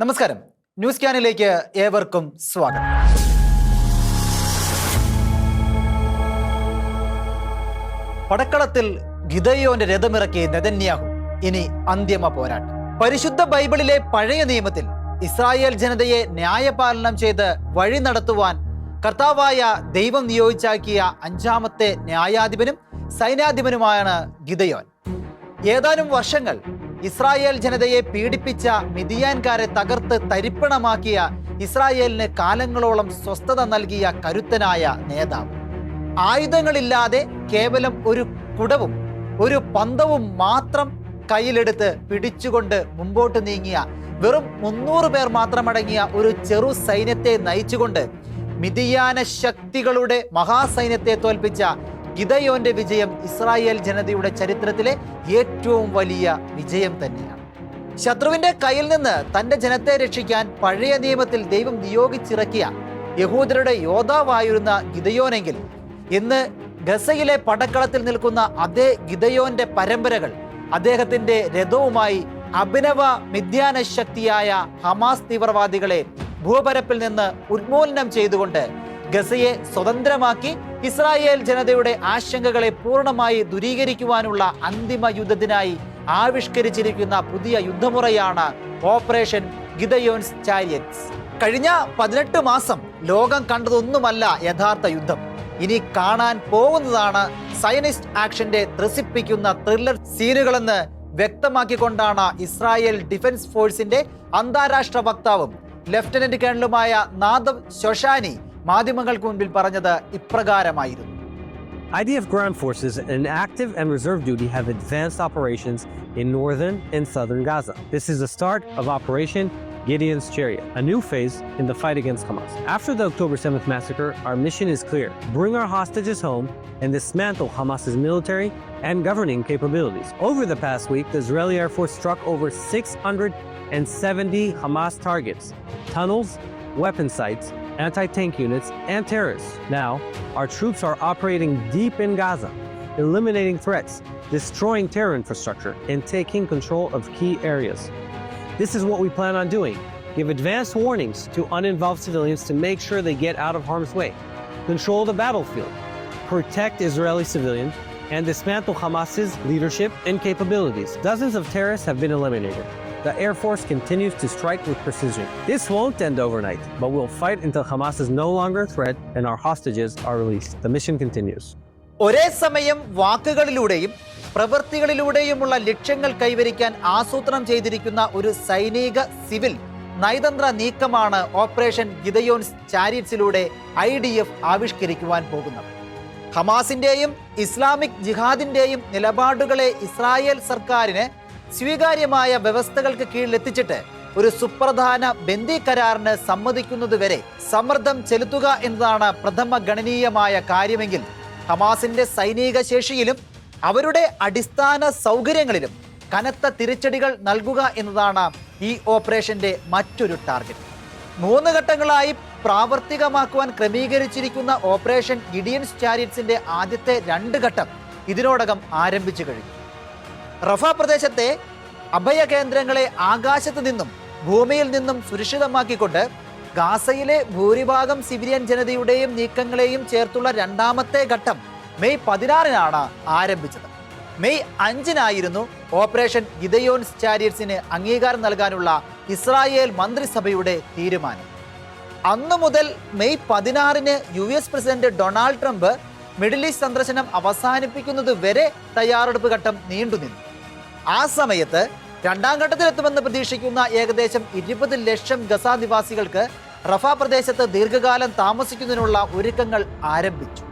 നമസ്കാരം. ന്യൂസ് ക്യാനിലേക്ക് ഏവർക്കും സ്വാഗതം. പടക്കളത്തിൽ ഗിദയോന്റെ രഥമിറക്കി നെതന്യാഹു. ഇനി അന്തിമ പോരാട്ടം. പരിശുദ്ധ ബൈബിളിലെ പഴയ നിയമത്തിൽ ഇസ്രായേൽ ജനതയെ ന്യായപാലനം ചെയ്ത് വഴി നടത്തുവാൻ കർത്താവായ ദൈവം നിയോഗിച്ചാക്കിയ അഞ്ചാമത്തെ ന്യായാധിപനും സൈന്യാധിപനുമായാണ് ഗിദയോൻ. ഏതാനും വർഷങ്ങൾ ഇസ്രായേൽ ജനതയെ പീഡിപ്പിച്ച മിതിയാൻകാരെ തകർത്ത് തരിപ്പണമാക്കിയ ഇസ്രായേലിന് കാലങ്ങളോളം സ്വസ്ഥത നൽകിയ കരുത്തനായ നേതാവ്. ആയുധങ്ങളില്ലാതെ കേവലം ഒരു കുടവും ഒരു പന്തവും മാത്രം കയ്യിലെടുത്ത് പിടിച്ചുകൊണ്ട് മുമ്പോട്ട് നീങ്ങിയ വെറും മുന്നൂറ് പേർ മാത്രമടങ്ങിയ ഒരു ചെറു സൈന്യത്തെ നയിച്ചുകൊണ്ട് മിതിയാന ശക്തികളുടെ മഹാസൈന്യത്തെ തോൽപ്പിച്ച ഗിദയോന്റെ വിജയം ഇസ്രായേൽ ജനതയുടെ ചരിത്രത്തിലെ ഏറ്റവും വലിയ വിജയം തന്നെയാണ്. ശത്രുവിന്റെ കയ്യിൽ നിന്ന് തന്റെ ജനത്തെ രക്ഷിക്കാൻ പഴയ നിയമത്തിൽ ദൈവം നിയോഗിച്ചിറക്കിയ യഹൂദരുടെ യോദ്ധാവായിരുന്ന ഗിതയോനെങ്കിൽ ഇന്ന് ഗസയിലെ പടക്കളത്തിൽ നിൽക്കുന്ന അതേ ഗിതയോന്റെ പരമ്പരകൾ അദ്ദേഹത്തിന്റെ രഥവുമായി അഭിനവ മിഥ്യാന ശക്തിയായ ഹമാസ് തീവ്രവാദികളെ ഭൂപരപ്പിൽ നിന്ന് ഉന്മൂലനം ചെയ്തുകൊണ്ട് ഗസയെ സ്വതന്ത്രമാക്കി ഇസ്രായേൽ ജനതയുടെ ആശങ്കകളെ പൂർണമായി ദൂരീകരിക്കുവാനുള്ള അന്തിമ യുദ്ധത്തിനായി ആവിഷ്കരിച്ചിരിക്കുന്ന പുതിയ യുദ്ധമുറയാണ് ഓപ്പറേഷൻ ഗിദയോൻസ് ചാരിയറ്റ്സ്. കഴിഞ്ഞ പതിനെട്ട് മാസം ലോകം കണ്ടതൊന്നുമല്ല യഥാർത്ഥ യുദ്ധം. ഇനി കാണാൻ പോകുന്നതാണ് സയനിസ്റ്റ് ആക്ഷന്റെ ത്രസിപ്പിക്കുന്ന ത്രില്ലർ സീനുകളെന്ന് വ്യക്തമാക്കിക്കൊണ്ടാണ് ഇസ്രായേൽ ഡിഫൻസ് ഫോഴ്സിന്റെ അന്താരാഷ്ട്ര വക്താവും ലഫ്റ്റനന്റ് കേണലുമായ നാദവ് ശോഷാനി മാധ്യമങ്ങൾക്ക് മുൻപിൽ പറഞ്ഞത് ഇപ്രകാരമായിരുന്നു IDF ground forces in active and reserve duty have advanced operations in northern and southern Gaza. This is the start of Operation Gideon's Chariot, a new phase in the fight against Hamas. After the October 7th massacre, our mission is clear bring our hostages home and dismantle Hamas's military and governing capabilities. Over the past week, the Israeli Air Force struck over 670 Hamas targets, tunnels, weapon sites, anti tank units, and terrorists. Now, our troops are operating deep in Gaza, eliminating threats, destroying terror infrastructure, and taking control of key areas. This is what we plan on doing give advance warnings to uninvolved civilians to make sure they get out of harm's way, control the battlefield, protect Israeli civilians, and dismantle Hamas's leadership and capabilities. Dozens of terrorists have been eliminated. The Air Force continues to strike with precision. This won't end overnight, but we'll fight until Hamas is no longer a threat and our hostages are released. The mission continues. ഒരേ സമയം വാക്കുകളിലൂടെയും പ്രവൃത്തികളിലൂടെയുമുള്ള ലക്ഷ്യങ്ങൾ കൈവരിക്കാൻ ആസൂത്രണം ചെയ്തിരിക്കുന്ന ഒരു സൈനിക civil നയതന്ത്ര നീക്കമാണ് ഓപ്പറേഷൻ ഗിതയോൻസ് ചാരിറ്റ്സിലൂടെ ഐ ഡി എഫ് ആവിഷ്കരിക്കുവാൻ പോകുന്നത് ഹമാസിന്റെയും ഇസ്ലാമിക് ജിഹാദിന്റെയും നിലപാടുകളെ ഇസ്രായേൽ സർക്കാരിന് സ്വീകാര്യമായ വ്യവസ്ഥകൾക്ക് കീഴിലെത്തിച്ചിട്ട് ഒരു സുപ്രധാന ബന്ദി കരാറിന് സമ്മതിക്കുന്നതുവരെ സമ്മർദ്ദം ചെലുത്തുക എന്നതാണ് പ്രഥമ ഗണനീയമായ കാര്യമെങ്കിൽ ഹമാസിന്റെ സൈനിക ശേഷിയിലും അവരുടെ അടിസ്ഥാന സൗകര്യങ്ങളിലും കനത്ത തിരിച്ചടികൾ നൽകുക എന്നതാണ് ഈ ഓപ്പറേഷന്റെ മറ്റൊരു ടാർഗറ്റ്. മൂന്ന് ഘട്ടങ്ങളായി പ്രാവർത്തികമാക്കുവാൻ ക്രമീകരിച്ചിരിക്കുന്ന ഓപ്പറേഷൻ ഇഡിയൻസ് ചാരിറ്റ്സിന്റെ ആദ്യത്തെ രണ്ട് ഘട്ടം ഇതിനോടകം ആരംഭിച്ചു കഴിഞ്ഞു. റഫ പ്രദേശത്തെ അഭയ കേന്ദ്രങ്ങളെ ആകാശത്ത് നിന്നും ഭൂമിയിൽ നിന്നും സുരക്ഷിതമാക്കിക്കൊണ്ട് ഗാസയിലെ ഭൂരിഭാഗം സിവിലിയൻ ജനതയുടെയും നീക്കങ്ങളെയും ചേർത്തുള്ള രണ്ടാമത്തെ ഘട്ടം മെയ് പതിനാറിനാണ് ആരംഭിച്ചത്. മെയ് അഞ്ചിനായിരുന്നു ഓപ്പറേഷൻ ഗിദയോൻസ് ചാരിയറ്റ്സിന് അംഗീകാരം നൽകാനുള്ള ഇസ്രായേൽ മന്ത്രിസഭയുടെ തീരുമാനം. അന്നു മുതൽ മെയ് പതിനാറിന് U S president Donald Trump Middle East സന്ദർശനം അവസാനിപ്പിക്കുന്നത് വരെ തയ്യാറെടുപ്പ് ഘട്ടം നീണ്ടുനിന്നു. ആ സമയത്ത് രണ്ടാം ഘട്ടത്തിലെത്തുമെന്ന് പ്രതീക്ഷിക്കുന്ന ഏകദേശം ഇരുപത് ലക്ഷം ഗസ നിവാസികൾക്ക് റഫ പ്രദേശത്ത് ദീർഘകാലം താമസിക്കുന്നതിനുള്ള ഒരുക്കങ്ങൾ ആരംഭിച്ചു.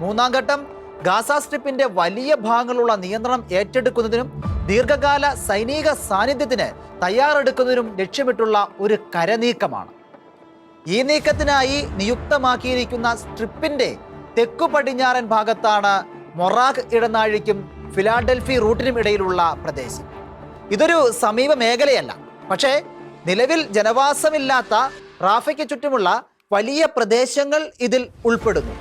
മൂന്നാം ഘട്ടം ഗാസ സ്ട്രിപ്പിന്റെ വലിയ ഭാഗങ്ങളുള്ള നിയന്ത്രണം ഏറ്റെടുക്കുന്നതിനും ദീർഘകാല സൈനിക സാന്നിധ്യത്തിന് തയ്യാറെടുക്കുന്നതിനും ലക്ഷ്യമിട്ടുള്ള ഒരു കരനീക്കമാണ്. ഈ നീക്കത്തിനായി നിയുക്തമാക്കിയിരിക്കുന്ന സ്ട്രിപ്പിന്റെ തെക്കു പടിഞ്ഞാറൻ ഭാഗത്താണ് മൊറാഖ് ഇടനാഴിക്കും ഫിലാഡൽഫി റൂട്ടിനും ഇടയിലുള്ള പ്രദേശം. ഇതൊരു സമീപ മേഖലയല്ല. പക്ഷേ നിലവിൽ ജനവാസമില്ലാത്ത റാഫയ്ക്ക് ചുറ്റുമുള്ള വലിയ പ്രദേശങ്ങൾ ഇതിൽ ഉൾപ്പെടുന്നു.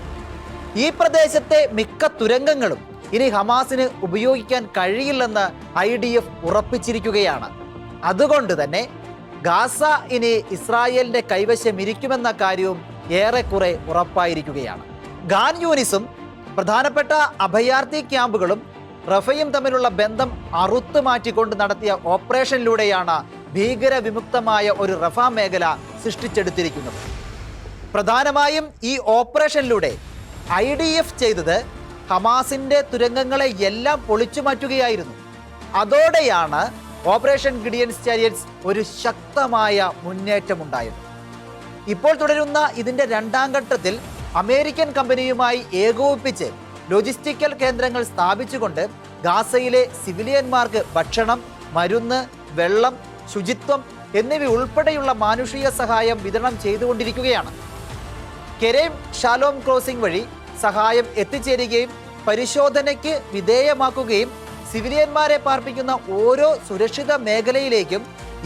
ഈ പ്രദേശത്തെ മിക്ക തുരങ്കങ്ങളും ഇനി ഹമാസിന് ഉപയോഗിക്കാൻ കഴിയില്ലെന്ന് ഐ ഡി എഫ് ഉറപ്പിച്ചിരിക്കുകയാണ്. അതുകൊണ്ട് തന്നെ ഗാസ ഇനി ഇസ്രായേലിന്റെ കൈവശം ഇരിക്കുമെന്ന കാര്യവും ഏറെക്കുറെ ഉറപ്പായിരിക്കുകയാണ്. ഗാൻ യൂനിസും പ്രധാനപ്പെട്ട അഭയാർത്ഥി ക്യാമ്പുകളും റഫയും തമ്മിലുള്ള ബന്ധം അറുത്തു മാറ്റിക്കൊണ്ട് നടത്തിയ ഓപ്പറേഷനിലൂടെയാണ് ഭീകരവിമുക്തമായ ഒരു റഫ മേഖല സൃഷ്ടിച്ചെടുത്തിരിക്കുന്നത്. പ്രധാനമായും ഈ ഓപ്പറേഷനിലൂടെ ഐ ഡി എഫ് ചെയ്തത് ഹമാസിന്റെ തുരങ്കങ്ങളെ എല്ലാം പൊളിച്ചു മാറ്റുകയായിരുന്നു അതോടെയാണ് ഓപ്പറേഷൻ ഗിഡിയൻസ് ചാരിയറ്റ്സ് ഒരു ശക്തമായ മുന്നേറ്റമുണ്ടായത്. ഇപ്പോൾ തുടരുന്ന ഇതിന്റെ രണ്ടാം ഘട്ടത്തിൽ അമേരിക്കൻ കമ്പനിയുമായി ഏകോപിപ്പിച്ച് ലോജിസ്റ്റിക്കൽ കേന്ദ്രങ്ങൾ സ്ഥാപിച്ചുകൊണ്ട് ഗാസയിലെ സിവിലിയന്മാർക്ക് ഭക്ഷണം മരുന്ന് വെള്ളം ശുചിത്വം എന്നിവ ഉൾപ്പെടെയുള്ള മാനുഷിക സഹായം വിതരണം ചെയ്തുകൊണ്ടിരിക്കുകയാണ്. കെരേം ഷാലോം ക്രോസിംഗ് വഴി സഹായം എത്തിച്ചേരുകയും പരിശോധനയ്ക്ക് വിധേയമാക്കുകയും സിവിലിയന്മാരെ പാർപ്പിക്കുന്ന ഓരോ സുരക്ഷിത മേഖലയിലേക്കും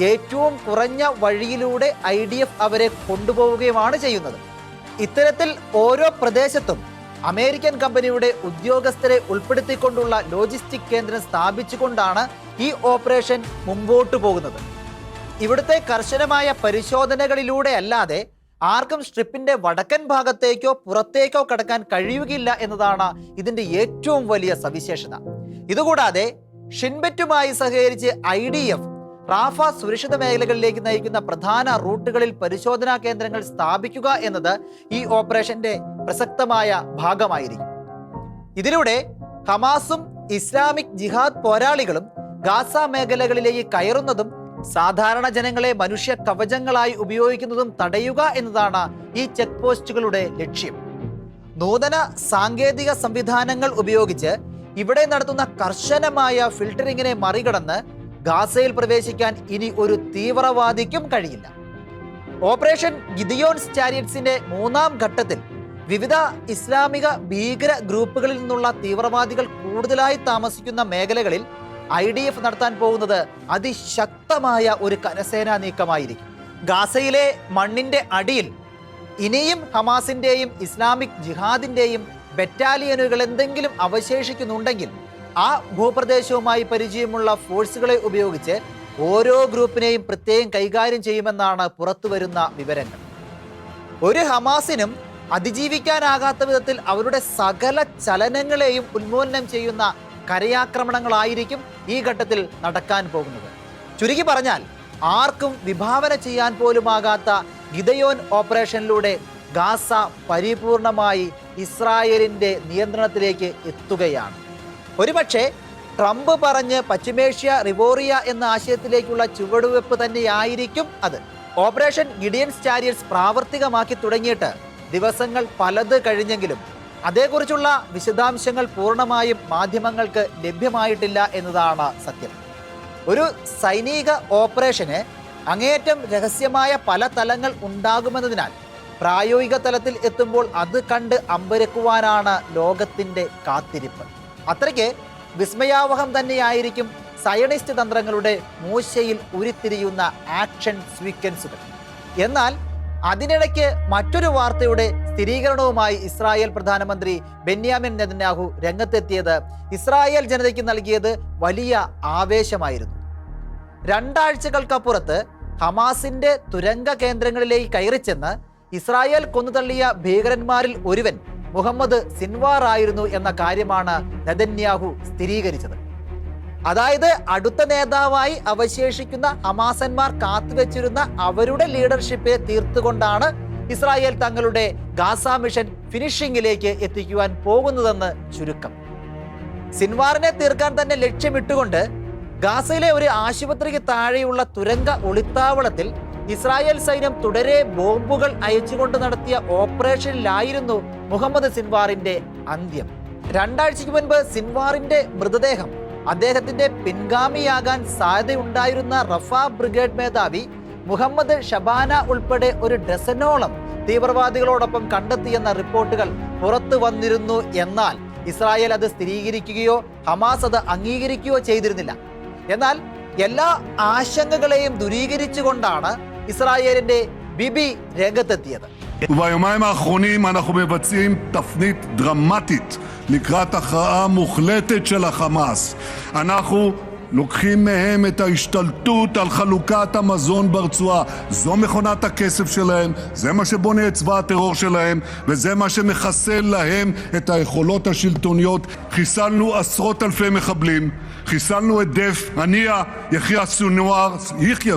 ഏറ്റവും കുറഞ്ഞ വഴിയിലൂടെ ഐ അവരെ കൊണ്ടുപോവുകയുമാണ് ചെയ്യുന്നത്. ഇത്തരത്തിൽ ഓരോ പ്രദേശത്തും അമേരിക്കൻ കമ്പനിയുടെ ഉദ്യോഗസ്ഥരെ ഉൾപ്പെടുത്തിക്കൊണ്ടുള്ള ലോജിസ്റ്റിക് കേന്ദ്രം സ്ഥാപിച്ചുകൊണ്ടാണ് ഈ ഓപ്പറേഷൻ മുമ്പോട്ടു പോകുന്നത്. ഇവിടുത്തെ കർശനമായ പരിശോധനകളിലൂടെ അല്ലാതെ ആർക്കും സ്ട്രിപ്പിന്റെ വടക്കൻ ഭാഗത്തേക്കോ പുറത്തേക്കോ കടക്കാൻ കഴിയുകയില്ല എന്നതാണ് ഇതിന്റെ ഏറ്റവും വലിയ സവിശേഷത. ഇതുകൂടാതെ ഷിൻബെറ്റുമായി സഹകരിച്ച് ഐ ഡി എഫ് റാഫ സുരക്ഷിത മേഖലകളിലേക്ക് നയിക്കുന്ന പ്രധാന റൂട്ടുകളിൽ പരിശോധനാ കേന്ദ്രങ്ങൾ സ്ഥാപിക്കുക എന്നത് ഈ ഓപ്പറേഷന്റെ പ്രസക്തമായ ഭാഗമായിരിക്കും. ഇതിലൂടെ ഹമാസും ഇസ്ലാമിക് ജിഹാദ് പോരാളികളും ഗാസ മേഖലകളിലേക്ക് കയറുന്നതും സാധാരണ ജനങ്ങളെ മനുഷ്യ കവചങ്ങളായി ഉപയോഗിക്കുന്നതും തടയുക എന്നതാണ് ഈ ചെക്ക് പോസ്റ്റുകളുടെ ലക്ഷ്യം. നൂതന സാങ്കേതിക സംവിധാനങ്ങൾ ഉപയോഗിച്ച് ഇവിടെ നടത്തുന്ന കർശനമായ ഫിൽട്ടറിങ്ങിനെ മറികടന്ന് ഗാസയിൽ പ്രവേശിക്കാൻ ഇനി ഒരു തീവ്രവാദിക്കും കഴിയില്ല. ഓപ്പറേഷൻ ഗിദിയോൺസ് ചാരിയറ്റ്സിന്റെ മൂന്നാം ഘട്ടത്തിൽ വിവിധ ഇസ്ലാമിക ഭീകര ഗ്രൂപ്പുകളിൽ നിന്നുള്ള തീവ്രവാദികൾ കൂടുതലായി താമസിക്കുന്ന മേഖലകളിൽ ഐ ഡി എഫ് നടത്താൻ പോകുന്നത് അതിശക്തമായ ഒരു കരസേനാ നീക്കമായിരിക്കും. ഗാസയിലെ മണ്ണിന്റെ അടിയിൽ ഇനിയും ഹമാസിന്റെയും ഇസ്ലാമിക് ജിഹാദിന്റെയും ബറ്റാലിയനുകൾ എന്തെങ്കിലും അവശേഷിക്കുന്നുണ്ടെങ്കിൽ ആ ഭൂപ്രദേശവുമായി പരിചയമുള്ള ഫോഴ്സുകളെ ഉപയോഗിച്ച് ഓരോ ഗ്രൂപ്പിനെയും പ്രത്യേകം കൈകാര്യം ചെയ്യുമെന്നാണ് പുറത്തുവരുന്ന വിവരങ്ങൾ. ഒരു ഹമാസിനും അതിജീവിക്കാനാകാത്ത വിധത്തിൽ അവരുടെ സകല ചലനങ്ങളെയും ഉന്മൂലനം ചെയ്യുന്ന കരയാക്രമണങ്ങളായിരിക്കും ഈ ഘട്ടത്തിൽ നടക്കാൻ പോകുന്നത്. ചുരുക്കി പറഞ്ഞാൽ ആർക്കും വിഭാവന ചെയ്യാൻ പോലുമാകാത്ത ഗിതയോൻ ഓപ്പറേഷനിലൂടെ ഗാസ പരിപൂർണമായി ഇസ്രായേലിന്റെ നിയന്ത്രണത്തിലേക്ക് എത്തുകയാണ്. ഒരുപക്ഷെ ട്രംപ് പറഞ്ഞ് പശ്ചിമേഷ്യ റിവോറിയ എന്ന ആശയത്തിലേക്കുള്ള ചുവടുവെപ്പ് തന്നെയായിരിക്കും അത്. ഓപ്പറേഷൻ ഗിഡിയൻസ് സ്റ്റാരിയൽസ് പ്രാവർത്തികമാക്കി തുടങ്ങിയിട്ട് ദിവസങ്ങൾ പലത് കഴിഞ്ഞെങ്കിലും അതേക്കുറിച്ചുള്ള വിശദാംശങ്ങൾ പൂർണമായും മാധ്യമങ്ങൾക്ക് ലഭ്യമായിട്ടില്ല എന്നതാണ് സത്യം. ഒരു സൈനിക ഓപ്പറേഷന് അങ്ങേയറ്റം രഹസ്യമായ പല തലങ്ങൾ ഉണ്ടാകുമെന്നതിനാൽ പ്രായോഗിക തലത്തിൽ എത്തുമ്പോൾ അത് കണ്ട് അമ്പരക്കുവാനാണ് ലോകത്തിന്റെ കാത്തിരിപ്പ്. അത്രയ്ക്ക് വിസ്മയാവഹം തന്നെയായിരിക്കും സയണിസ്റ്റ് തന്ത്രങ്ങളുടെ മൂശയിൽ ഉരുത്തിരിയുന്ന ആക്ഷൻ സ്വീക്വൻസുകൾ എന്നാൽ അതിനിടയ്ക്ക് മറ്റൊരു വാർത്തയുടെ സ്ഥിരീകരണവുമായി ഇസ്രായേൽ പ്രധാനമന്ത്രി ബെന്യാമിൻ നെതന്യാഹു രംഗത്തെത്തിയത് ഇസ്രായേൽ ജനതയ്ക്ക് നൽകിയത് വലിയ ആവേശമായിരുന്നു. രണ്ടാഴ്ചകൾക്കപ്പുറത്ത് ഹമാസിന്റെ തുരങ്ക കേന്ദ്രങ്ങളിലേക്ക് കയറിച്ചെന്ന് ഇസ്രായേൽ കൊന്നുതള്ളിയ ഭീകരന്മാരിൽ ഒരുവൻ മുഹമ്മദ് സിൻവാർ ആയിരുന്നു എന്ന കാര്യമാണ് നെതന്യാഹു സ്ഥിരീകരിച്ചത്. അതായത് അടുത്ത നേതാവായി അവശേഷിക്കുന്ന അമാസന്മാർ കാത്തുവെച്ചിരുന്ന അവരുടെ ലീഡർഷിപ്പിനെ തീർത്തുകൊണ്ടാണ് ഇസ്രായേൽ തങ്ങളുടെ ഗാസ മിഷൻ ഫിനിഷിംഗിലേക്ക് എത്തിക്കുവാൻ പോകുന്നതെന്ന് ചുരുക്കം. സിൻവാറിനെ തീർക്കാൻ തന്നെ ലക്ഷ്യമിട്ടുകൊണ്ട് ഗാസയിലെ ഒരു ആശുപത്രിക്ക് താഴെയുള്ള തുരങ്ക ഒളിത്താവളത്തിൽ ഇസ്രായേൽ സൈന്യം തുടരെ ബോംബുകൾ അയച്ചുകൊണ്ട് നടത്തിയ ഓപ്പറേഷനിലായിരുന്നു മുഹമ്മദ് സിൻവാറിന്റെ അന്ത്യം. രണ്ടാഴ്ചയ്ക്ക് മുൻപ് സിൻവാറിന്റെ മൃതദേഹം അദ്ദേഹത്തിന്റെ പിൻഗാമിയാകാൻ സാധ്യതയുണ്ടായിരുന്ന റഫ ബ്രിഗേഡ് മേധാവി മുഹമ്മദ് ഷബാന ഉൾപ്പെടെ ഒരു ഡസനോളം തീവ്രവാദികളോടൊപ്പം കണ്ടെത്തിയെന്ന റിപ്പോർട്ടുകൾ പുറത്തു വന്നിരുന്നു എന്നാൽ ഇസ്രായേൽ അത് സ്ഥിരീകരിക്കുകയോ ഹമാസ് അത് അംഗീകരിക്കുകയോ ചെയ്തിരുന്നില്ല. എന്നാൽ എല്ലാ ആശങ്കകളെയും ദൂരീകരിച്ചുകൊണ്ടാണ് ഇസ്രായേലിന്റെ ബിബി രംഗത്തെത്തിയത് וביומיים האחרונים אנחנו מבצעים תפנית דרמטית לקראת הכרעה מוחלטת של החמאס. אנחנו לוקחים מהם את ההשתלטות על חלוקת המזון ברצועה. זו מכונת הכסף שלהם, זה מה שבונה את צבא הטרור שלהם, וזה מה שמחסל להם את היכולות השלטוניות. חיסלנו עשרות אלפי מחבלים, חיסלנו את דף, הנייה, יחיא סנואר, יחיא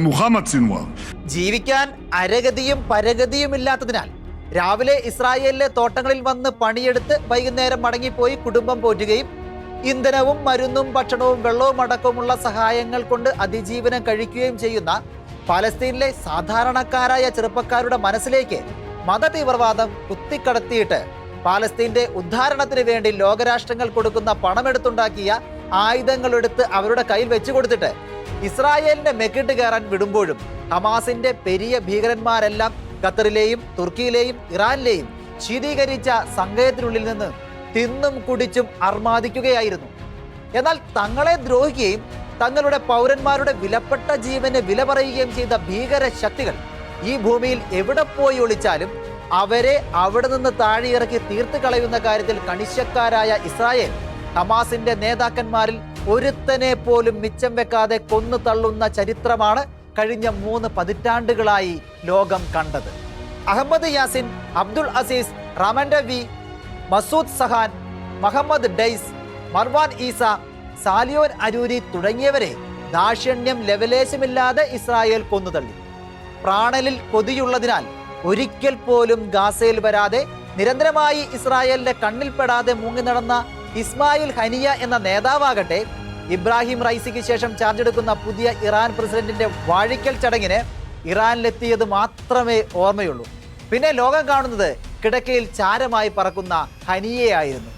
മുഹമ്മദ് സിൻവാർ ജീവിക്കാൻ അരഗതിയും പരഗതിയും ഇല്ലാത്തതിനാൽ രാവിലെ ഇസ്രായേലിലെ തോട്ടങ്ങളിൽ വന്ന് പണിയെടുത്ത് വൈകുന്നേരം മടങ്ങിപ്പോയി കുടുംബം പോറ്റുകയും ഇന്ധനവും മരുന്നും ഭക്ഷണവും വെള്ളവും അടക്കമുള്ള സഹായങ്ങൾ കൊണ്ട് അതിജീവനം കഴിക്കുകയും ചെയ്യുന്ന പലസ്തീനിലെ സാധാരണക്കാരായ ചെറുപ്പക്കാരുടെ മനസ്സിലേക്ക് മതതീവ്രവാദം കുത്തിക്കടത്തിയിട്ട് പാലസ്തീന്റെ ഉദ്ധാരണത്തിന് വേണ്ടി ലോകരാഷ്ട്രങ്ങൾ കൊടുക്കുന്ന പണമെടുത്തുണ്ടാക്കിയ ആയുധങ്ങളെടുത്ത് അവരുടെ കയ്യിൽ വെച്ചു കൊടുത്തിട്ട് ഇസ്രായേലിന്റെ മെക്കിട്ട് കയറാൻ വിടുമ്പോഴും ഹമാസിന്റെ പെരിയ ഭീകരന്മാരെല്ലാം ഖത്തറിലെയും തുർക്കിയിലെയും ഇറാനിലെയും ശീതീകരിച്ച സങ്കേതത്തിനുള്ളിൽ നിന്ന് തിന്നും കുടിച്ചും അർമാദിക്കുകയായിരുന്നു. എന്നാൽ തങ്ങളെ ദ്രോഹിക്കുകയും തങ്ങളുടെ പൗരന്മാരുടെ വിലപ്പെട്ട ജീവന് വില പറയുകയും ചെയ്ത ഭീകര ശക്തികൾ ഈ ഭൂമിയിൽ എവിടെ പോയി ഒളിച്ചാലും അവരെ അവിടെ നിന്ന് താഴെയിറക്കി തീർത്ത് കളയുന്ന കാര്യത്തിൽ കണിശക്കാരായ ഇസ്രായേൽ ഹമാസിന്റെ നേതാക്കന്മാരിൽ ഒരുത്തനെ പോലും മിച്ചം വെക്കാതെ കൊന്നു തള്ളുന്ന ചരിത്രമാണ് കഴിഞ്ഞ മൂന്ന് പതിറ്റാണ്ടുകളായി ലോകം കണ്ടത്. അഹമ്മദ് യാസിൻ അബ്ദുൾ അസീസ് റമൻഡ വി മസൂദ് സഹാൻ മുഹമ്മദ് ഡെയ്സ് മർവാൻ ഈസ സാലിയോൻ അരൂരി തുടങ്ങിയവരെ ദാക്ഷിണ്യം ലെവലേശമില്ലാതെ ഇസ്രായേൽ കൊന്നുതള്ളി പ്രാണലിൽ കൊതിയുള്ളതിനാൽ ഒരിക്കൽ പോലും ഗാസയിൽ വരാതെ നിരന്തരമായി ഇസ്രായേലിന്റെ കണ്ണിൽപ്പെടാതെ മുങ്ങി നടന്ന ഇസ്മായിൽ ഹനിയ എന്ന നേതാവാകട്ടെ ഇബ്രാഹിം റൈസിക്ക് ശേഷം ചാർജ് എടുക്കുന്ന പുതിയ ഇറാൻ പ്രസിഡന്റിന്റെ വാഴിക്കൽ ചടങ്ങിന് ഇറാനിലെത്തിയത് മാത്രമേ ഓർമ്മയുള്ളൂ. പിന്നെ ലോകം കാണുന്നത് കിടക്കയിൽ ചാരമായി പറക്കുന്ന ഹനിയയായിരുന്നു.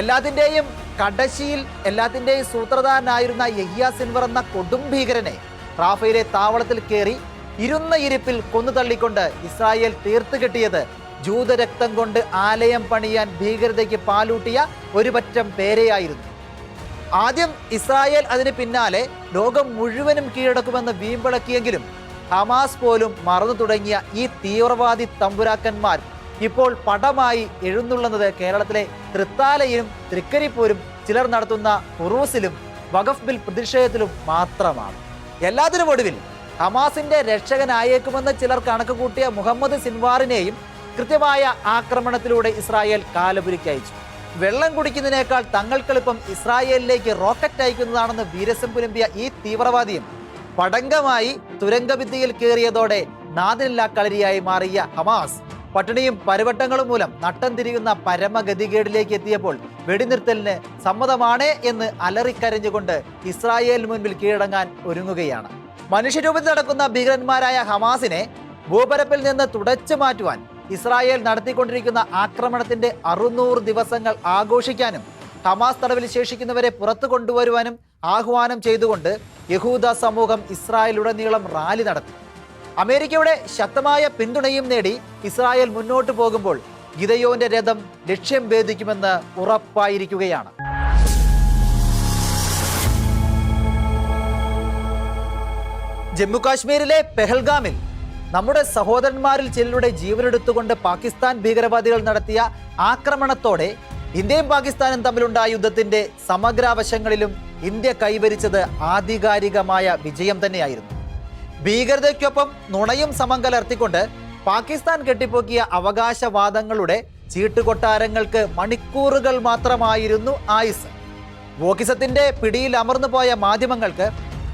എല്ലാത്തിന്റെയും കടശിയിൽ എല്ലാത്തിന്റെയും സൂത്രധാരനായിരുന്ന യഹിയ സിൻവർ എന്ന കൊടും ഭീകരനെ റാഫയിലെ താവളത്തിൽ കയറി ഇരുന്ന ഇരിപ്പിൽ കൊന്നു തള്ളിക്കൊണ്ട് ഇസ്രായേൽ തീർത്തു കെട്ടിയത് ജൂതരക്തം കൊണ്ട് ആലയം പണിയാൻ ഭീകരതയ്ക്ക് പാലൂട്ടിയ ഒരുപറ്റം പേരെയായിരുന്നു. ആദ്യം ഇസ്രായേൽ അതിന് പിന്നാലെ ലോകം മുഴുവനും കീഴടക്കുമെന്ന് വീമ്പിളക്കിയെങ്കിലും ഹമാസ് പോലും മറന്നു തുടങ്ങിയ ഈ തീവ്രവാദി തമ്പുരാക്കന്മാർ ഇപ്പോൾ പടമായി എഴുന്നള്ളുന്നത് കേരളത്തിലെ തൃത്താലയിലും തൃക്കരിപ്പൂരും ചിലർ നടത്തുന്ന ഉറൂസിലും വഖഫ് ബിൽ പ്രതിഷേധത്തിലും മാത്രമാണ്. എല്ലാത്തിനും ഒടുവിൽ ഹമാസിന്റെ രക്ഷകനായേക്കുമെന്ന് ചിലർ കണക്ക് കൂട്ടിയ മുഹമ്മദ് സിൻവാറിനെയും കൃത്യമായ ആക്രമണത്തിലൂടെ ഇസ്രായേൽ കാലപുരിക്കയച്ചു വെള്ളം കുടിക്കുന്നതിനേക്കാൾ തങ്ങൾക്കെളുപ്പം ഇസ്രായേലിലേക്ക് റോക്കറ്റ് അയക്കുന്നതാണെന്ന് വീരസം പുലമ്പിയ ഈ തീവ്രവാദിയും പടങ്കമായി തുരങ്കവിദ്യയിൽ കയറിയതോടെ നാദിനില്ലാ കളരിയായി മാറിയ ഹമാസ്. പട്ടിണിയും പരിവട്ടങ്ങളും മൂലം നട്ടം തിരിയുന്ന പരമഗതികേടിലേക്ക് എത്തിയപ്പോൾ വെടിനിർത്തലിന് സമ്മതമാണ് എന്ന് അലറിക്കരഞ്ഞുകൊണ്ട് ഇസ്രായേൽ മുൻപിൽ കീഴടങ്ങാൻ ഒരുങ്ങുകയാണ്. മനുഷ്യരൂപത്തിൽ നടക്കുന്ന ഭീകരന്മാരായ ഹമാസിനെ ഭൂപരപ്പിൽ നിന്ന് തുടച്ചു മാറ്റുവാൻ ഇസ്രായേൽ നടത്തിക്കൊണ്ടിരിക്കുന്ന ആക്രമണത്തിന്റെ അറുന്നൂറ് ദിവസങ്ങൾ ആഘോഷിക്കാനും ഹമാസ് തടവിൽ ശേഷിക്കുന്നവരെ പുറത്തു കൊണ്ടുവരുവാനും ആഹ്വാനം ചെയ്തുകൊണ്ട് യഹൂദ സമൂഹം ഇസ്രായേലുടനീളം റാലി നടത്തി. അമേരിക്കയുടെ ശക്തമായ പിന്തുണയും നേടി ഇസ്രായേൽ മുന്നോട്ട് പോകുമ്പോൾ ഗിതയോന്റെ രഥം ലക്ഷ്യം ഭേദിക്കുമെന്ന് ഉറപ്പായിരിക്കുകയാണ്. ജമ്മു കാശ്മീരിലെ പെഹൽഗാമിൽ നമ്മുടെ സഹോദരന്മാരിൽ ചിലരുടെ ജീവനെടുത്തുകൊണ്ട് പാകിസ്ഥാൻ ഭീകരവാദികൾ നടത്തിയ ആക്രമണത്തോടെ ഇന്ത്യയും പാകിസ്ഥാനും തമ്മിലുണ്ടായ യുദ്ധത്തിന്റെ സമഗ്രാവശങ്ങളിലും ഇന്ത്യ കൈവരിച്ചത് ആധികാരികമായ വിജയം തന്നെയായിരുന്നു. ഭീകരതയ്ക്കൊപ്പം നുണയും സമം കലർത്തിക്കൊണ്ട് പാകിസ്ഥാൻ കെട്ടിപ്പൊക്കിയ അവകാശവാദങ്ങളുടെ ചീട്ടുകൊട്ടാരങ്ങൾക്ക് മണിക്കൂറുകൾ മാത്രമായിരുന്നു ആയുസ്. വോക്കിസത്തിന്റെ പിടിയിൽ അമർന്നു പോയ മാധ്യമങ്ങൾക്ക്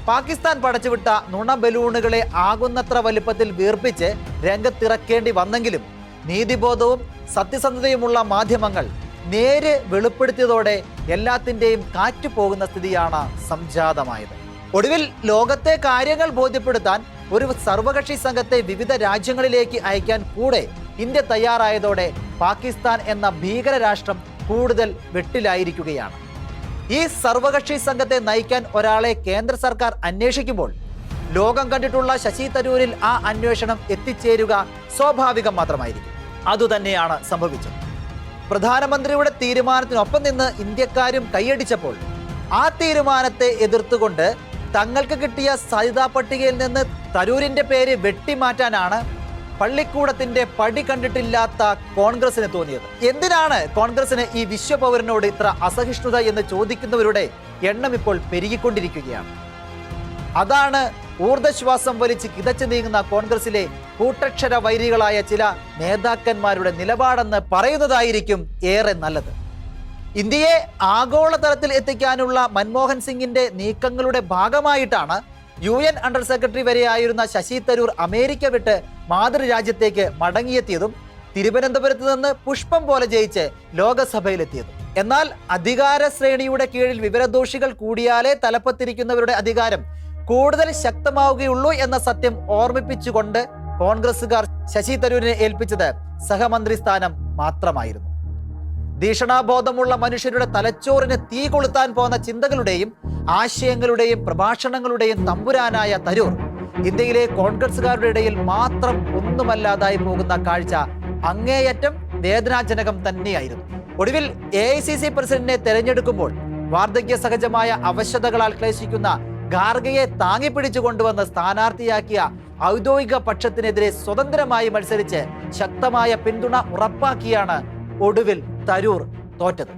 പാകിസ്ഥാൻ പടച്ചുവിട്ട നുണ ബലൂണുകളെ ആകുന്നത്ര വലുപ്പത്തിൽ വീർപ്പിച്ച് രംഗത്തിറക്കേണ്ടി വന്നെങ്കിലും നീതിബോധവും സത്യസന്ധതയുമുള്ള മാധ്യമങ്ങൾ നേര് വെളിപ്പെടുത്തിയതോടെ എല്ലാത്തിന്റെയും കാറ്റു പോകുന്ന സ്ഥിതിയാണ് സംജാതമായത്. ഒടുവിൽ ലോകത്തെ കാര്യങ്ങൾ ബോധ്യപ്പെടുത്താൻ ഒരു സർവകക്ഷി സംഘത്തെ വിവിധ രാജ്യങ്ങളിലേക്ക് അയക്കാൻ കൂടെ ഇന്ത്യ തയ്യാറായതോടെ പാകിസ്ഥാൻ എന്ന ഭീകര രാഷ്ട്രം കൂടുതൽ വെട്ടിലായിരിക്കുകയാണ്. ഈ സർവകക്ഷി സംഘത്തെ നയിക്കാൻ ഒരാളെ കേന്ദ്ര സർക്കാർ അന്വേഷിക്കുമ്പോൾ ലോകം കണ്ടിട്ടുള്ള ശശി തരൂരിൽ ആ അന്വേഷണം എത്തിച്ചേരുക സ്വാഭാവികം മാത്രമായിരിക്കും. അതുതന്നെയാണ് സംഭവിച്ചത്. പ്രധാനമന്ത്രിയുടെ തീരുമാനത്തിനൊപ്പം നിന്ന് ഇന്ത്യക്കാരും കൈയടിച്ചപ്പോൾ ആ തീരുമാനത്തെ എതിർത്തുകൊണ്ട് തങ്ങൾക്ക് കിട്ടിയ സാധ്യതാ പട്ടികയിൽ നിന്ന് തരൂരിന്റെ പേര് വെട്ടിമാറ്റാനാണ് പള്ളിക്കൂടത്തിന്റെ പടി കണ്ടിട്ടില്ലാത്ത കോൺഗ്രസിന് തോന്നിയത്. എന്തിനാണ് കോൺഗ്രസിന് ഈ വിശ്വപൗരനോട് ഇത്ര അസഹിഷ്ണുത എന്ന് ചോദിക്കുന്നവരുടെ എണ്ണം ഇപ്പോൾ പെരുകിക്കൊണ്ടിരിക്കുകയാണ്? അതാണ് ഊർദ്ധശ്വാസം വലിച്ച് കിതച്ചു നീങ്ങുന്ന കോൺഗ്രസിലെ കൂട്ടക്ഷര വൈരികളായ ചില നേതാക്കന്മാരുടെ നിലപാടെന്ന് പറയുന്നതായിരിക്കും ഏറെ നല്ലത്. ഇന്ത്യയെ ആഗോളതലത്തിൽ എത്തിക്കാനുള്ള മൻമോഹൻ സിംഗിന്റെ നീക്കങ്ങളുടെ ഭാഗമായിട്ടാണ് യു എൻ അണ്ടർ സെക്രട്ടറി വരെയായിരുന്ന ശശി തരൂർ അമേരിക്ക വിട്ട് മാതൃരാജ്യത്തേക്ക് മടങ്ങിയെത്തിയതും തിരുവനന്തപുരത്ത് നിന്ന് പുഷ്പം പോലെ ജയിച്ച് ലോകസഭയിലെത്തിയതും. എന്നാൽ അധികാര ശ്രേണിയുടെ കീഴിൽ വിവരദോഷികൾ കൂടിയാലേ തലപ്പത്തിരിക്കുന്നവരുടെ അധികാരം കൂടുതൽ ശക്തമാവുകയുള്ളൂ എന്ന സത്യം ഓർമ്മിപ്പിച്ചുകൊണ്ട് കോൺഗ്രസുകാർ ശശി തരൂരിനെ ഏൽപ്പിച്ചത് സഹമന്ത്രി സ്ഥാനം മാത്രമായിരുന്നു. ഭീഷണാബോധമുള്ള മനുഷ്യരുടെ തലച്ചോറിന് തീ കൊളുത്താൻ പോന്ന ചിന്തകളുടെയും ആശയങ്ങളുടെയും പ്രഭാഷണങ്ങളുടെയും തമ്പുരാനായ തരൂർ ഇന്ത്യയിലെ കോൺഗ്രസുകാരുടെ ഇടയിൽ മാത്രം ഒന്നുമല്ലാതായി പോകുന്ന കാഴ്ച അങ്ങേയറ്റം വേദനാജനകം തന്നെയായിരുന്നു. ഒടുവിൽ എ ഐ സി സി പ്രസിഡന്റിനെ തെരഞ്ഞെടുക്കുമ്പോൾ വാർദ്ധക്യ സഹജമായ അവശതകളാൽ ക്ലേശിക്കുന്ന ഗാർഗയെ താങ്ങിപ്പിടിച്ചു കൊണ്ടുവന്ന് സ്ഥാനാർത്ഥിയാക്കിയ ഔദ്യോഗിക പക്ഷത്തിനെതിരെ സ്വതന്ത്രമായി മത്സരിച്ച് ശക്തമായ പിന്തുണ ഉറപ്പാക്കിയാണ് ഒടുവിൽ തരൂർ തോറ്റത്.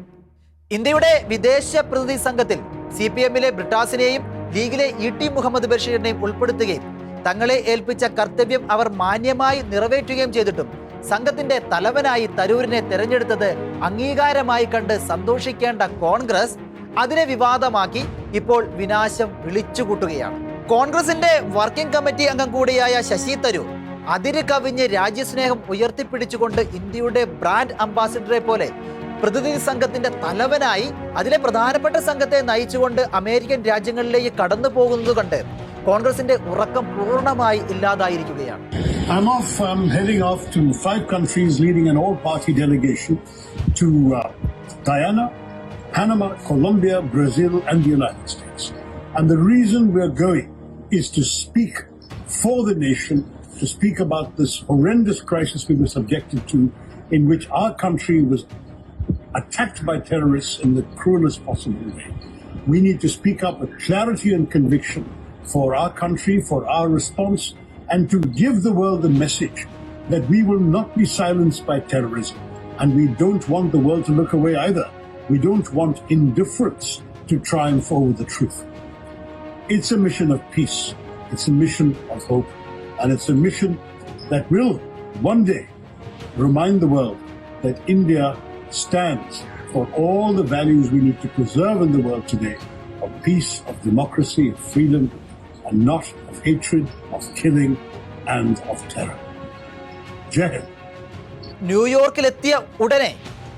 ഇന്ത്യയുടെ വിദേശ പ്രതിനിധി സംഘത്തിൽ സി പി എമ്മിലെ ബ്രിട്ടാസിനെയും ലീഗിലെ ഇ ടി മുഹമ്മദ് ബഷീറിനെയും ഉൾപ്പെടുത്തുകയും തങ്ങളെ ഏൽപ്പിച്ച കർത്തവ്യം അവർ മാന്യമായി നിറവേറ്റുകയും ചെയ്തിട്ടും സംഘത്തിന്റെ തലവനായി തരൂരിനെ തെരഞ്ഞെടുത്തത് അംഗീകാരമായി കണ്ട് സന്തോഷിക്കേണ്ട കോൺഗ്രസ് അതിനെ വിവാദമാക്കി ഇപ്പോൾ വിനാശം വിളിച്ചുകൂട്ടുകയാണ്. കോൺഗ്രസിന്റെ വർക്കിംഗ് കമ്മിറ്റി അംഗം കൂടിയായ ശശി തരൂർ അതിര് കവിഞ്ഞ് രാജ്യസ്നേഹം ഉയർത്തിപ്പിടിച്ചുകൊണ്ട് ഇന്ത്യയുടെ ബ്രാൻഡ് അംബാസിഡറെ പോലെ പ്രതിനിധി സംഘത്തിന്റെ തലവനായി അതിലെ പ്രധാനപ്പെട്ട സംഘത്തെ നയിച്ചുകൊണ്ട് അമേരിക്കൻ രാജ്യങ്ങളിലേക്ക് കടന്നു പോകുന്നത് കണ്ട് കോൺഗ്രസിന്റെ ഉറക്കം പൂർണമായി ഇല്ലാതായിരിക്കുകയാണ് I'm off, I'm heading off to five countries leading an all party delegation to uh, Guyana, Panama, Colombia, Brazil, and the United States. And the reason we're going is to speak for the nation, to speak about this horrendous crisis we were subjected to, in which our country was attacked by terrorists in the cruelest possible way. We need to speak up with clarity and conviction for our country, for our response, and to give the world the message that we will not be silenced by terrorism. And we don't want the world to look away either. We don't want indifference to triumph over the truth. It's a mission of peace. It's a mission of hope. And it's a mission that will one day remind the world that India stands for all the values we need to preserve in the world today of peace, of democracy, of freedom, and not of hatred, of killing, and of terror. Jai ന്യൂയോർക്കിലെത്തിയ ഉടനെ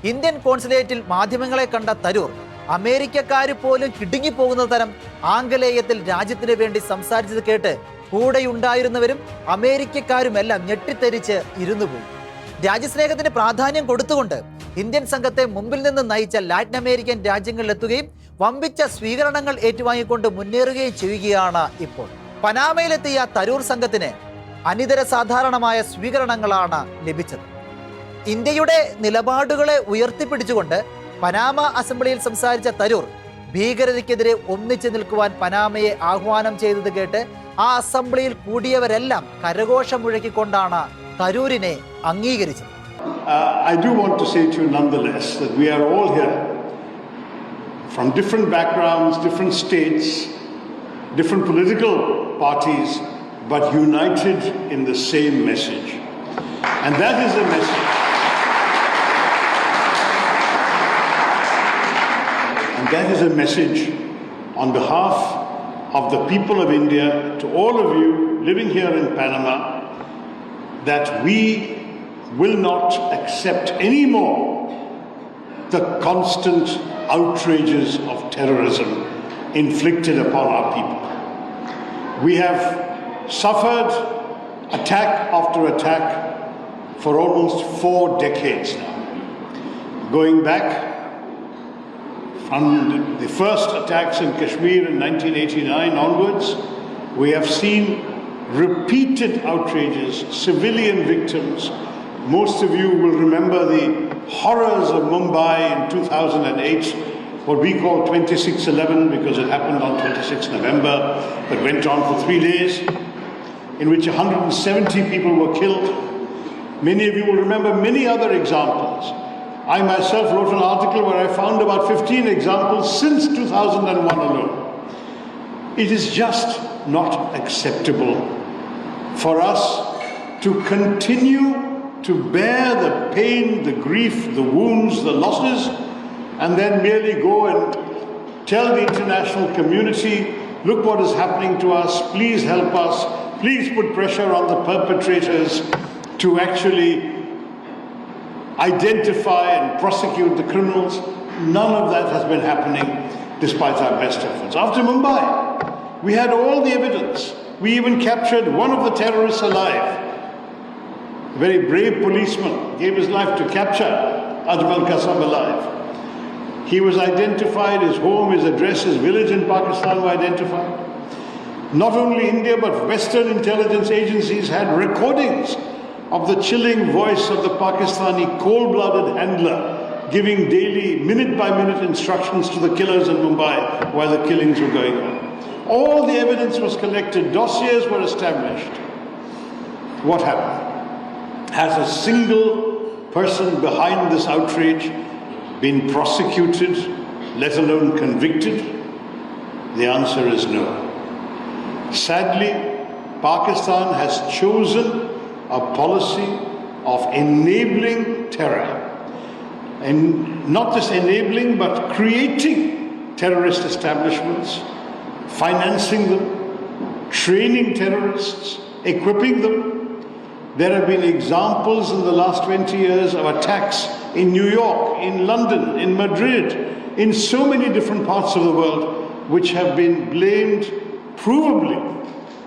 Indian കോൺസുലേറ്റിൽ മാധ്യമങ്ങളെ കണ്ട തരൂർ അമേരിക്കക്കാർ പോലും കിടുങ്ങിപ്പോകുന്ന തരം ആംഗലേയത്തിൽ രാജ്യത്തിന് വേണ്ടി സംസാരിച്ചത് കേട്ട് കൂടെയുണ്ടായിരുന്നവരും അമേരിക്കക്കാരുമെല്ലാം ഞെട്ടിത്തെരിച്ച് ഇരുന്നുപോയി രാജ്യസ്നേഹത്തിന് പ്രാധാന്യം കൊടുത്തുകൊണ്ട് ഇന്ത്യൻ സംഘത്തെ മുമ്പിൽ നിന്ന് നയിച്ച ലാറ്റിൻ അമേരിക്കൻ രാജ്യങ്ങളിലെത്തുകയും വമ്പിച്ച സ്വീകരണങ്ങൾ ഏറ്റുവാങ്ങിക്കൊണ്ട് മുന്നേറുകയും ചെയ്യുകയാണ് ഇപ്പോൾ. പനാമയിലെത്തിയ തരൂർ സംഘത്തിന് അനിതര സാധാരണമായ സ്വീകരണങ്ങളാണ് ലഭിച്ചത്. ഇന്ത്യയുടെ നിലപാടുകളെ ഉയർത്തിപ്പിടിച്ചുകൊണ്ട് പനാമ അസംബ്ലിയിൽ സംസാരിച്ച തരൂർ ഭീകരതയ്ക്കെതിരെ ഒന്നിച്ചു നിൽക്കുവാൻ പനാമയെ ആഹ്വാനം ചെയ്തത് കേട്ട് ആ അസംബ്ലിയിൽ കൂടിയവരെല്ലാം കരഘോഷം മുഴക്കിക്കൊണ്ടാണ് തരൂരിനെ അംഗീകരിച്ചത്. Uh, I do want to say to you nonetheless that we are all here from different backgrounds, different states, different political parties, but united in the same message. And that is the message. And that is a message on behalf of the people of India to all of you living here in Panama that we will not accept anymore the constant outrages of terrorism inflicted upon our people. We have suffered attack after attack for almost four decades now. Going back from the first attacks in Kashmir in 1989 onwards, we have seen repeated outrages, civilian victims. Most of you will remember the horrors of Mumbai in 2008, what we call 2611 because it happened on 26 November, but went on for three days. in which 170 people were killed. Many of you will remember many other examples. I myself wrote an article where I found about 15 examples since 2001 alone. It is just not acceptable for us to continue to bear the pain, the grief, the wounds, the losses, and then merely go and tell the international community, look what is happening to us, please help us, please put pressure on the perpetrators to actually identify and prosecute the criminals. None of that has been happening despite our best efforts. After Mumbai, we had all the evidence. We even captured one of the terrorists alive. Very brave policeman gave his life to capture Ajmal Kasam alive. He was identified, his home, his address, his village in Pakistan were identified. Not only India, but Western intelligence agencies had recordings of the chilling voice of the Pakistani cold blooded handler giving daily, minute by minute instructions to the killers in Mumbai while the killings were going on. All the evidence was collected, dossiers were established. What happened? Has a single person behind this outrage been prosecuted, let alone convicted? The answer is no. Sadly, Pakistan has chosen a policy of enabling terror. And not just enabling, but creating terrorist establishments, financing them, training terrorists, equipping them. There have been examples in the last 20 years of attacks in New York, in London, in Madrid, in so many different parts of the world, which have been blamed provably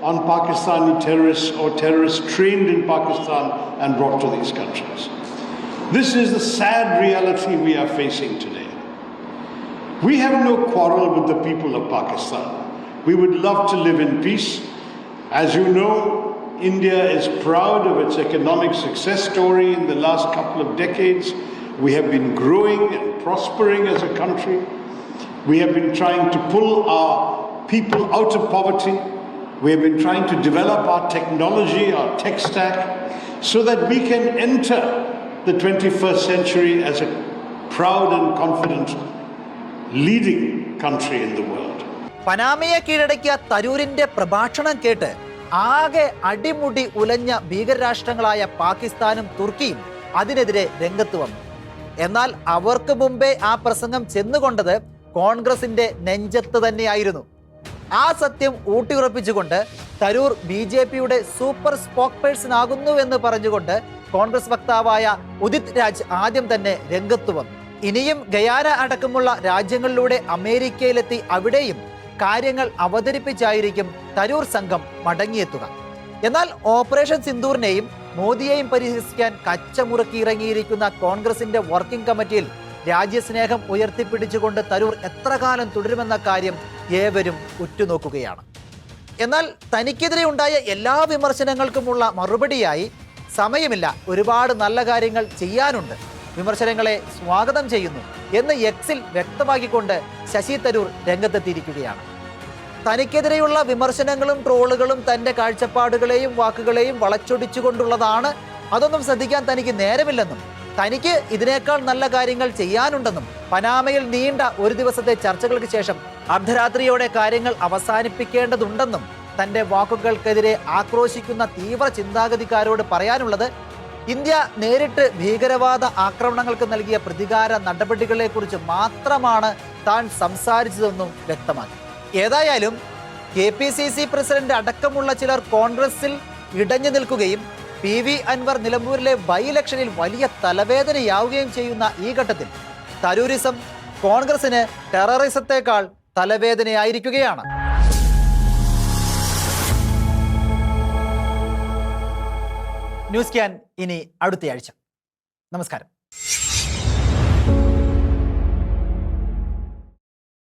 on Pakistani terrorists or terrorists trained in Pakistan and brought to these countries. This is the sad reality we are facing today. We have no quarrel with the people of Pakistan. We would love to live in peace. As you know, India is proud of its economic success story in the last couple of decades. We have been growing and prospering as a country. We have been trying to pull our people out of poverty. We have been trying to develop our technology, our tech stack, so that we can enter the 21st century as a proud and confident leading country in the world. പനാമയെ കീഴടക്കിയ തരൂരിന്റെ പ്രഭാഷണം കേട്ട് ആകെ അടിമുടി ഉലഞ്ഞ ഭീകരരാഷ്ട്രങ്ങളായ പാകിസ്ഥാനും തുർക്കിയും അതിനെതിരെ രംഗത്ത് വന്നു. എന്നാൽ അവർക്ക് മുമ്പേ ആ പ്രസംഗം ചെന്നുകൊണ്ടത് കോൺഗ്രസിന്റെ നെഞ്ചത്ത് തന്നെയായിരുന്നു. ആ സത്യം ഊട്ടിയുറപ്പിച്ചുകൊണ്ട് തരൂർ ബി ജെ പിയുടെ സൂപ്പർ സ്പോക്ക് പേഴ്സൺ ആകുന്നു എന്ന് പറഞ്ഞുകൊണ്ട് കോൺഗ്രസ് വക്താവായ ഉദിത് രാജ് ആദ്യം തന്നെ രംഗത്ത് വന്നു. ഇനിയും ഗയാന അടക്കമുള്ള രാജ്യങ്ങളിലൂടെ അമേരിക്കയിലെത്തി അവിടെയും കാര്യങ്ങൾ അവതരിപ്പിച്ചായിരിക്കും തരൂർ സംഘം മടങ്ങിയെത്തുക. എന്നാൽ ഓപ്പറേഷൻ സിന്ദൂറിനെയും മോദിയെയും പരിഹസിക്കാൻ കച്ചമുറുക്കി ഇറങ്ങിയിരിക്കുന്ന കോൺഗ്രസിന്റെ വർക്കിംഗ് കമ്മിറ്റിയിൽ രാജ്യസ്നേഹം ഉയർത്തിപ്പിടിച്ചുകൊണ്ട് തരൂർ എത്ര കാലം തുടരുമെന്ന കാര്യം ഏവരും ഉറ്റുനോക്കുകയാണ്. എന്നാൽ തനിക്കെതിരെ ഉണ്ടായ എല്ലാ വിമർശനങ്ങൾക്കുമുള്ള മറുപടിയായി സമയമില്ല. ഒരുപാട് നല്ല കാര്യങ്ങൾ ചെയ്യാനുണ്ട്. വിമർശനങ്ങളെ സ്വാഗതം ചെയ്യുന്നു എന്ന് എക്സിൽ വ്യക്തമാക്കിക്കൊണ്ട് ശശി തരൂർ രംഗത്തെത്തിയിരിക്കുകയാണ്. തനിക്കെതിരെയുള്ള വിമർശനങ്ങളും ട്രോളുകളും തന്റെ കാഴ്ചപ്പാടുകളെയും വാക്കുകളെയും വളച്ചൊടിച്ചുകൊണ്ടുള്ളതാണ്. അതൊന്നും ശ്രദ്ധിക്കാൻ തനിക്ക് നേരമില്ലെന്നും തനിക്ക് ഇതിനേക്കാൾ നല്ല കാര്യങ്ങൾ ചെയ്യാനുണ്ടെന്നും പനാമയിൽ നീണ്ട ഒരു ദിവസത്തെ ചർച്ചകൾക്ക് ശേഷം അർദ്ധരാത്രിയോടെ കാര്യങ്ങൾ അവസാനിപ്പിക്കേണ്ടതുണ്ടെന്നും തന്റെ വാക്കുകൾക്കെതിരെ ആക്രോശിക്കുന്ന തീവ്ര ചിന്താഗതിക്കാരോട് പറയാനുള്ളത് ഇന്ത്യ നേരിട്ട് ഭീകരവാദ ആക്രമണങ്ങൾക്ക് നൽകിയ പ്രതികാര നടപടികളെക്കുറിച്ച് മാത്രമാണ് താൻ സംസാരിച്ചതെന്നും വ്യക്തമാക്കി. ഏതായാലും K P C C president അടക്കമുള്ള ചിലർ കോൺഗ്രസിൽ ഇടഞ്ഞു നിൽക്കുകയും പി വി അൻവർ നിലമ്പൂരിലെ ബൈ ഇലക്ഷനിൽ വലിയ തലവേദനയാവുകയും ചെയ്യുന്ന ഈ ഘട്ടത്തിൽ തരൂരിസം കോൺഗ്രസിന് ടെററിസത്തെക്കാൾ തലവേദനയായിരിക്കുകയാണ്. ന്യൂസ് ക്യാൻ ഇനി അടുത്തയാഴ്ച. നമസ്കാരം.